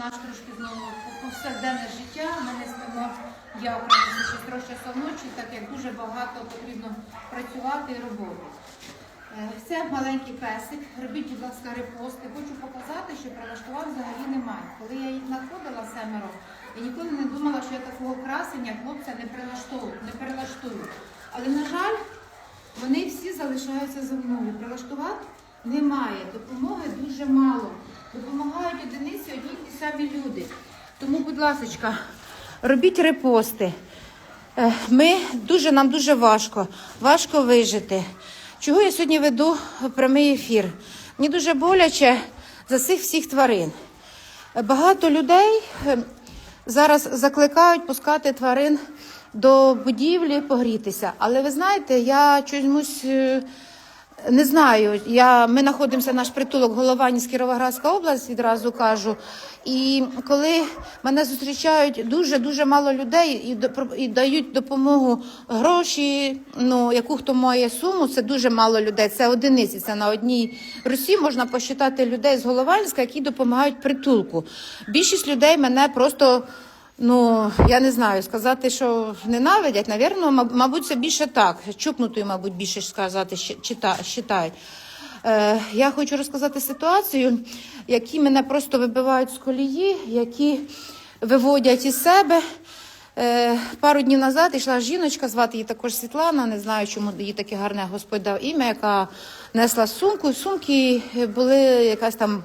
наш трошки знову повсякденне життя. Ми не спимо я ще трохи часов так як дуже багато потрібно працювати і роботи. Е, Це маленький песик. Робіть, будь ласка, репости. Хочу показати, що прилаштувань взагалі немає. Коли я їх знаходила семеро, я ніколи не думала, що я такого красення хлопця не прилаштовую, не перелаштую. Але на жаль, вони всі залишаються за мною. Прилаштувати немає. Допомоги дуже мало. Допомагають одиниці одні ті самі люди. Тому, будь ласка, робіть репости. Е, Ми дуже нам дуже важко, важко вижити. Чого я сьогодні веду прямий ефір? Мені дуже боляче за цих всіх тварин. Багато людей е, зараз закликають пускати тварин до будівлі погрітися. Але ви знаєте, я чомусь е, не знаю. Я, ми знаходимося наш притулок Голованівська Кіровоградська область, відразу кажу. І коли мене зустрічають дуже дуже мало людей і, до- і дають допомогу гроші, ну яку хто має суму, це дуже мало людей. Це одиниці. Це на одній Русі можна посчитати людей з Голованівська, які допомагають притулку. Більшість людей мене просто. Ну, я не знаю, сказати, що ненавидять, навірно, маб- мабуть, це більше так. Чукнутою, мабуть, більше сказати, считають. Е, я хочу розказати ситуацію, які мене просто вибивають з колії, які виводять із себе. Е, пару днів назад йшла жіночка, звати її також Світлана, не знаю, чому їй таке гарне Господь дав ім'я, яка несла сумку. Сумки були якась там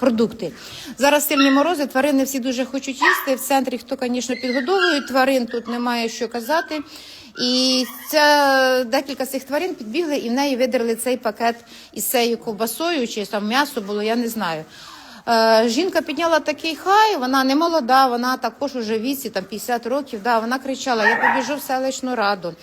продукти. Зараз сильні морози, тварини всі дуже хочуть їсти. В центрі хто, звісно, підгодовує тварин, тут немає що казати. І ця декілька цих тварин підбігли і в неї видерли цей пакет із цією ковбасою, чи там м'ясо було, я не знаю. Е, Жінка підняла такий хай, вона не молода, вона також уже віці, там 50 років. Да, вона кричала: Я побіжу в селищну раду,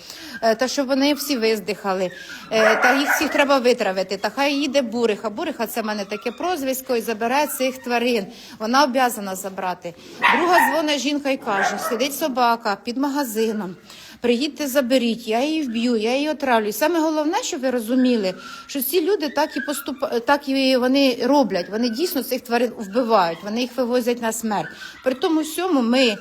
е, та щоб вони всі виздихали, е, та їх всіх треба витравити. Та хай їде буриха. Буриха це в мене таке прозвисько і забере цих тварин. Вона обязана забрати. Друга дзвонить жінка і каже: сидить собака під магазином. Приїдьте, заберіть, я її вб'ю, я її отравлю. Саме головне, щоб ви розуміли, що ці люди так і поступ... так і вони роблять. Вони дійсно цих тварин вбивають, вони їх вивозять на смерть. При тому всьому ми.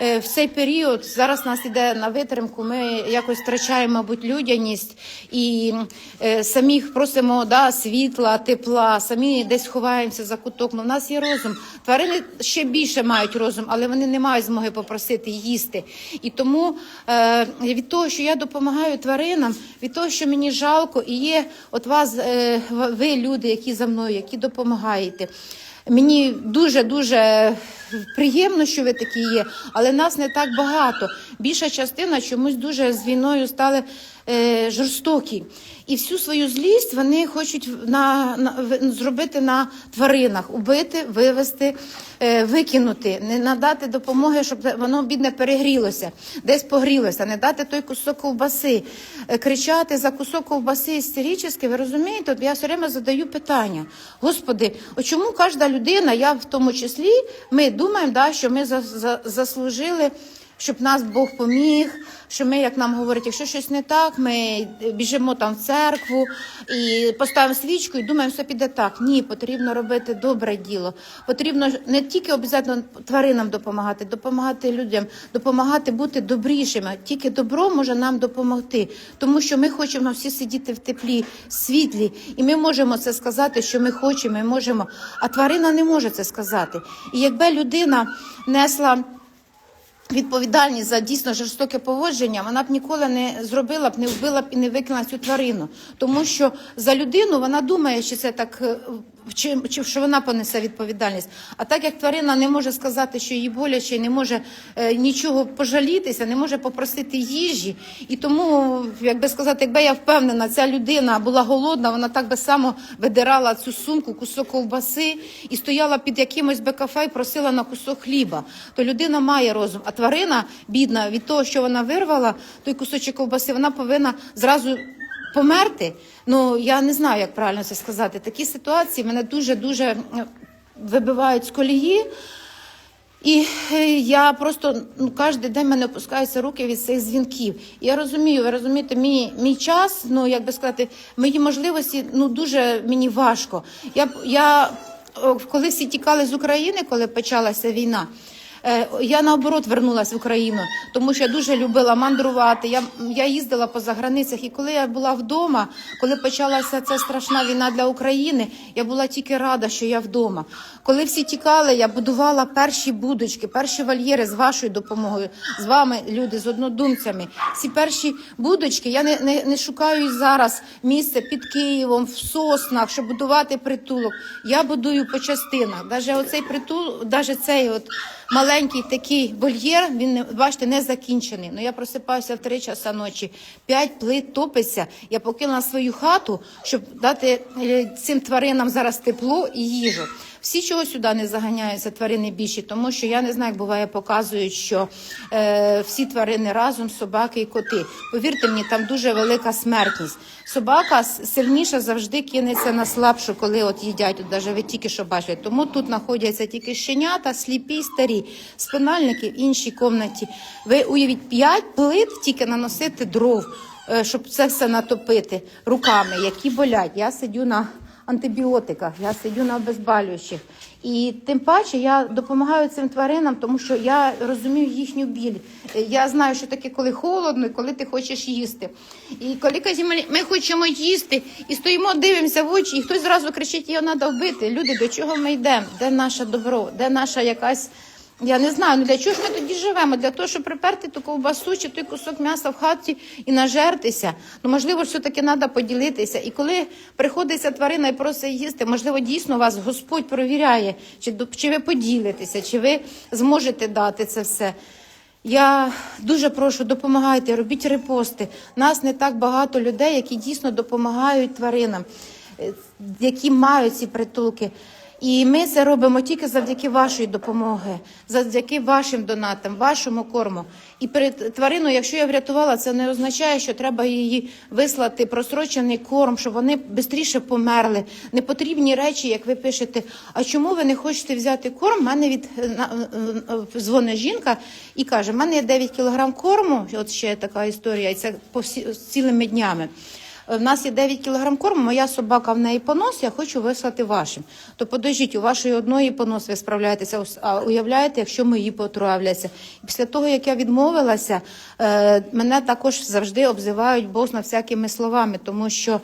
Е, В цей період зараз нас іде на витримку. Ми якось втрачаємо, мабуть, людяність і е, самі просимо да, світла, тепла, самі десь ховаємося за куток. Ну, в нас є розум. Тварини ще більше мають розум, але вони не мають змоги попросити їсти. І тому е, від того, що я допомагаю тваринам, від того, що мені жалко, і є от вас, ви люди, які за мною, які допомагаєте. Мені дуже дуже приємно, що ви такі є, але нас не так багато. Більша частина чомусь дуже з війною стали е, жорстокі. І всю свою злість вони хочуть на, на зробити на тваринах, убити, вивести, е, викинути, не надати допомоги, щоб воно бідне перегрілося, десь погрілося, не дати той кусок ковбаси, е, кричати за кусок ковбаси істерично, ви розумієте? От я все время задаю питання. Господи, от чому кожна людина, я в тому числі, ми думаємо, да, що ми за, за, заслужили щоб нас Бог поміг, що ми, як нам говорять, якщо щось не так, ми біжимо там в церкву і поставимо свічку і думаємо, все піде так. Ні, потрібно робити добре діло. Потрібно не тільки обов'язково тваринам допомагати, допомагати людям, допомагати бути добрішими. Тільки добро може нам допомогти, тому що ми хочемо всі сидіти в теплі, світлі, і ми можемо це сказати, що ми хочемо, ми можемо. А тварина не може це сказати. І якби людина несла відповідальність за дійсно жорстоке поводження, вона б ніколи не зробила б, не вбила б і не викинула цю тварину. Тому що за людину вона думає, чи це так, е, чи, чи що вона понесе відповідальність. А так як тварина не може сказати, що їй боляче, не може е, нічого пожалітися, не може попросити їжі. І тому, як би сказати, якби я впевнена, ця людина була голодна, вона так би само видирала цю сумку, кусок ковбаси і стояла під якимось би кафе і просила на кусок хліба. То людина має розум. А тварина, бідна, від того, що вона вирвала той кусочок ковбаси, вона повинна зразу померти. Ну я не знаю, як правильно це сказати. Такі ситуації мене дуже дуже вибивають з колії. І е, я просто ну кожен день мене опускаються руки від цих дзвінків. Я розумію, ви розумієте, мій, мій час, ну як би сказати, мої можливості ну дуже мені важко. Я я коли всі тікали з України, коли почалася війна. Е, Я наоборот вернулася в Україну, тому що я дуже любила мандрувати. Я, я їздила по заграницях, і коли я була вдома, коли почалася ця страшна війна для України, я була тільки рада, що я вдома. Коли всі тікали, я будувала перші будочки, перші вольєри з вашою допомогою, з вами, люди, з однодумцями. Ці перші будочки я не, не, не шукаю зараз місце під Києвом, в соснах, щоб будувати притулок. Я будую по частинах. Даже оцей притул, даже цей от маленький такий вольєр, він бачите, не закінчений. Ну я просипаюся в три часа ночі, п'ять плит топиться. Я покинула свою хату, щоб дати е, цим тваринам зараз тепло і їжу. Всі чого сюди не заганяються тварини більші, тому що я не знаю, як буває, показують, що е, всі тварини разом, собаки і коти. Повірте мені, там дуже велика смертність. Собака сильніша завжди кинеться на слабшу, коли от їдять. От навіть ви тільки що бачите. Тому тут знаходяться тільки щенята, сліпі, старі, спинальники в іншій кімнаті. Ви уявіть, п'ять плит тільки наносити дров, е, щоб це все натопити руками, які болять. Я сидю на антибіотиках, я сидю на обезболюючих. І тим паче я допомагаю цим тваринам, тому що я розумію їхню біль. Я знаю, що таке, коли холодно, і коли ти хочеш їсти. І коли ми, ми хочемо їсти, і стоїмо, дивимося в очі, і хтось зразу кричить, його треба вбити. Люди, до чого ми йдемо? Де наше добро? Де наша якась. Я не знаю, ну для чого ж ми тоді живемо? Для того, щоб приперти ту ковбасу чи той кусок м'яса в хаті і нажертися. Ну, можливо, все-таки треба поділитися. І коли приходиться тварина і просить їсти, можливо, дійсно вас Господь провіряє, чи, чи ви поділитеся, чи ви зможете дати це все. Я дуже прошу, допомагайте, робіть репости. Нас не так багато людей, які дійсно допомагають тваринам, е, які мають ці притулки. І ми це робимо тільки завдяки вашої допомоги, завдяки вашим донатам, вашому корму. І перед твариною, якщо я врятувала, це не означає, що треба її вислати просрочений корм, щоб вони швидше померли. Непотрібні речі, як ви пишете. А чому ви не хочете взяти корм? У мене від е, е, дзвонить жінка і каже: в мене є 9 кілограм корму. От ще така історія, і це по всі цілими днями. В нас є 9 кілограм корму, моя собака в неї понос, я хочу вислати вашим. То подождіть, у вашої одної понос ви справляєтеся, а уявляєте, якщо мої потравляться. Після того, як я відмовилася, е, мене також завжди обзивають босно всякими словами, тому що.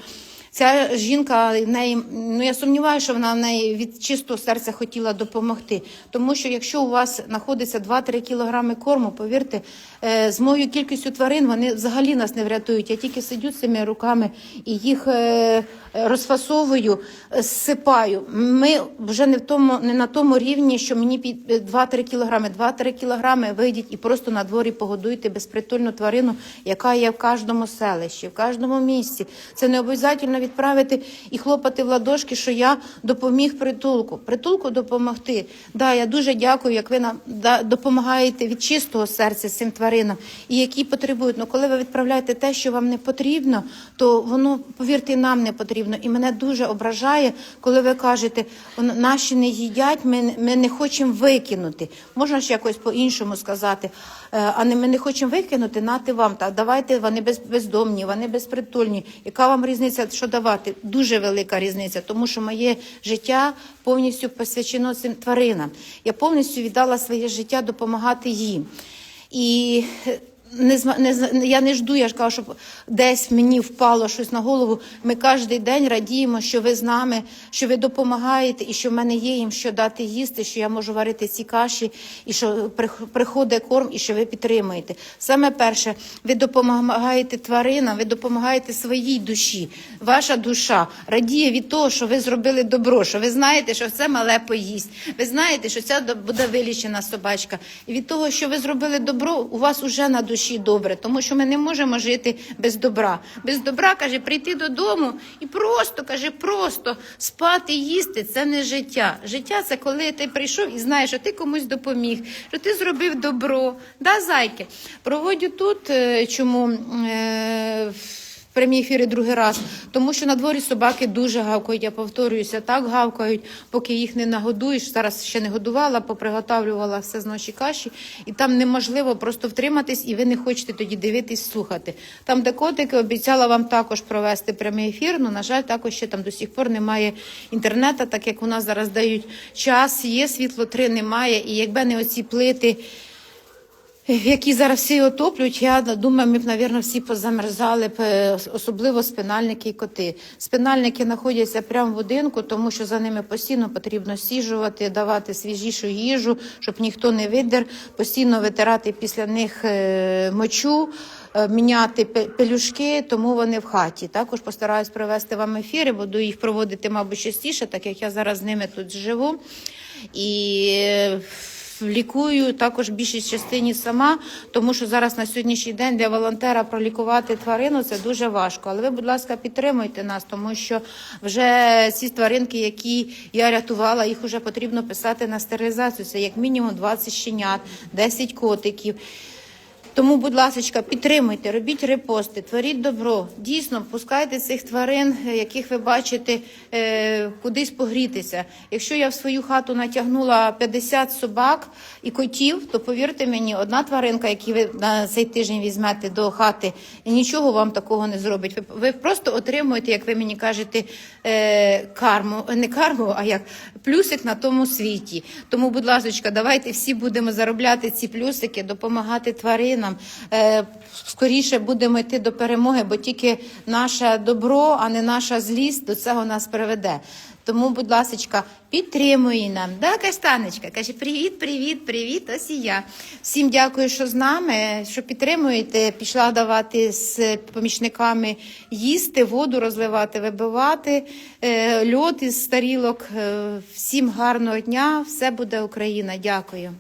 Ця жінка в неї, ну я сумніваюся, що вона в неї від чистого серця хотіла допомогти. Тому що якщо у вас знаходиться 2-3 кілограми корму, повірте, е, з моєю кількістю тварин вони взагалі нас не врятують. Я тільки сидю цими руками і їх е, розфасовую, зсипаю. Ми вже не в тому, не на тому рівні, що мені під е, 2-3 кілограми. 2-3 кілограми вийдіть і просто на дворі погодуйте безпритульну тварину, яка є в кожному селищі, в кожному місці. Це не обов'язково відправити і хлопати в ладошки, що я допоміг притулку. Притулку допомогти. Да, я дуже дякую, як ви нам допомагаєте від чистого серця цим тваринам, і які потребують. Ну, коли ви відправляєте те, що вам не потрібно, то воно, повірте, нам не потрібно. І мене дуже ображає, коли ви кажете, наші не їдять, ми, ми не хочемо викинути. Можна ж якось по-іншому сказати, Е, а не ми не хочемо викинути, нати вам. Та давайте вони без, бездомні, вони безпритульні. Яка вам різниця, що давати? Дуже велика різниця, тому що моє життя повністю посвячено цим тваринам. Я повністю віддала своє життя допомагати їм. І не, не, я не жду, я ж кажу, щоб десь мені впало щось на голову. Ми кожен день радіємо, що ви з нами, що ви допомагаєте, і що в мене є їм що дати їсти, що я можу варити ці каші, і що приходить корм, і що ви підтримуєте. Саме перше, ви допомагаєте тваринам, ви допомагаєте своїй душі. Ваша душа радіє від того, що ви зробили добро, що ви знаєте, що це мале поїсть. Ви знаєте, що ця буде вилічена собачка. І від того, що ви зробили добро, у вас уже на душі добре, тому що ми не можемо жити без добра. Без добра каже, прийти додому і просто каже, просто спати, їсти це не життя. Життя це коли ти прийшов і знаєш, що ти комусь допоміг, що ти зробив добро. Да, зайки? Проводю тут, е, чому е, прямі ефіри другий раз, тому що на дворі собаки дуже гавкають. Я повторююся, так гавкають, поки їх не нагодуєш. Зараз ще не годувала, поприготавлювала все з ночі каші, і там неможливо просто втриматись, і ви не хочете тоді дивитись, слухати. Там, де котики, обіцяла вам також провести прямий ефір. Ну на жаль, також ще там до сих пор немає інтернету, так як у нас зараз дають час, є світло, три немає. І якби не оці плити які зараз всі отоплюють, я думаю, ми б, мабуть, всі позамерзали е, особливо спинальники і коти. Спинальники знаходяться прямо в будинку, тому що за ними постійно потрібно сіжувати, давати свіжішу їжу, щоб ніхто не видер, постійно витирати після них е, мочу. е, Міняти пе- пелюшки, тому вони в хаті. Також постараюсь провести вам ефіри, буду їх проводити, мабуть, частіше, так як я зараз з ними тут живу. І Лікую також більшість частині сама, тому що зараз на сьогоднішній день для волонтера пролікувати тварину це дуже важко. Але ви, будь ласка, підтримуйте нас, тому що вже ці тваринки, які я рятувала, їх вже потрібно писати на стерилізацію. Це як мінімум 20 щенят, 10 котиків. Тому, будь ласка, підтримуйте, робіть репости, творіть добро. Дійсно, пускайте цих тварин, е, яких ви бачите, е, кудись погрітися. Якщо я в свою хату натягнула 50 собак і котів, то повірте мені, одна тваринка, яку ви на цей тиждень візьмете до хати, і нічого вам такого не зробить. Ви, ви просто отримуєте, як ви мені кажете, е, карму, не карму, а як плюсик на тому світі. Тому, будь ласка, давайте всі будемо заробляти ці плюсики, допомагати тваринам. Е, скоріше будемо йти до перемоги, бо тільки наше добро, а не наша злість до цього нас приведе. Тому, будь ласка, підтримуй нам. Да, Каштаночка? Каже, привіт, привіт, привіт. Ось і я. Всім дякую, що з нами, що підтримуєте. Пішла давати з помічниками їсти, воду розливати, вибивати, е, льод із старілок. Е, Всім гарного дня. Все буде Україна. Дякую.